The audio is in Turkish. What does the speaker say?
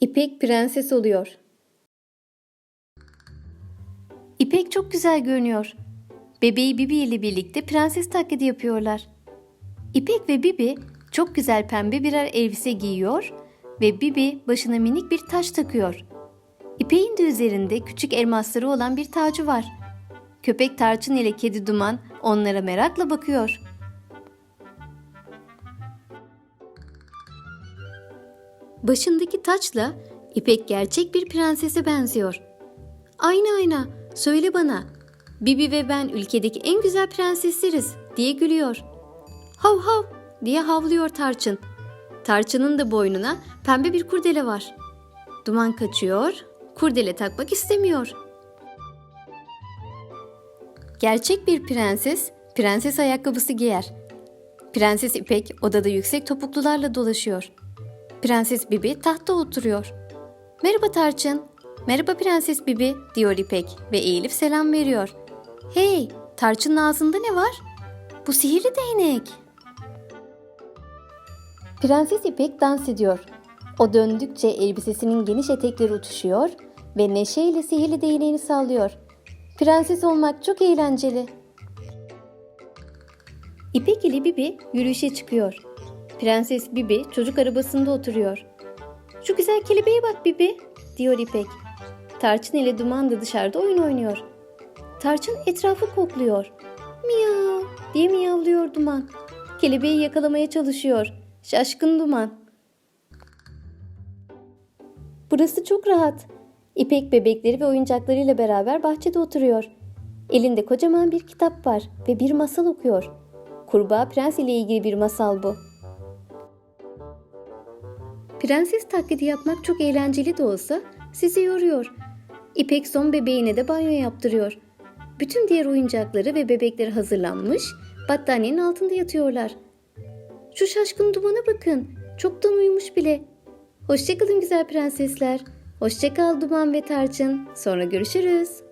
İpek prenses oluyor. İpek çok güzel görünüyor. Bebeği Bibi ile birlikte prenses taklidi yapıyorlar. İpek ve Bibi çok güzel pembe birer elbise giyiyor ve Bibi başına minik bir taş takıyor. İpek'in de üzerinde küçük elmasları olan bir tacı var. Köpek Tarçın ile kedi Duman onlara merakla bakıyor. Başındaki taçla İpek gerçek bir prensese benziyor. Ayna ayna söyle bana. Bibi ve ben ülkedeki en güzel prensesleriz diye gülüyor. Hav hav diye havlıyor Tarçın. Tarçın'ın da boynuna pembe bir kurdele var. Duman kaçıyor, kurdele takmak istemiyor. Gerçek bir prenses, prenses ayakkabısı giyer. Prenses İpek odada yüksek topuklularla dolaşıyor. Prenses Bibi tahta oturuyor. Merhaba Tarçın. Merhaba Prenses Bibi diyor İpek ve eğilip selam veriyor. Hey, Tarçın'ın ağzında ne var? Bu sihirli değnek. Prenses İpek dans ediyor. O döndükçe elbisesinin geniş etekleri uçuşuyor ve neşeyle sihirli değneğini sallıyor. Prenses olmak çok eğlenceli. İpek ile Bibi yürüyüşe çıkıyor. Prenses Bibi çocuk arabasında oturuyor. Şu güzel kelebeğe bak Bibi, diyor İpek. Tarçın ile Duman da dışarıda oyun oynuyor. Tarçın etrafı kokluyor. Miyav diye miyavlıyor Duman. Kelebeği yakalamaya çalışıyor. Şaşkın Duman. Burası çok rahat. İpek bebekleri ve oyuncaklarıyla beraber bahçede oturuyor. Elinde kocaman bir kitap var ve bir masal okuyor. Kurbağa Prens ile ilgili bir masal bu. Prenses taklidi yapmak çok eğlenceli de olsa sizi yoruyor. İpek son bebeğine de banyo yaptırıyor. Bütün diğer oyuncakları ve bebekleri hazırlanmış, battaniyenin altında yatıyorlar. Şu şaşkın dumana bakın, çoktan uyumuş bile. Hoşçakalın güzel prensesler. Hoşçakal Duman ve Tarçın. Sonra görüşürüz.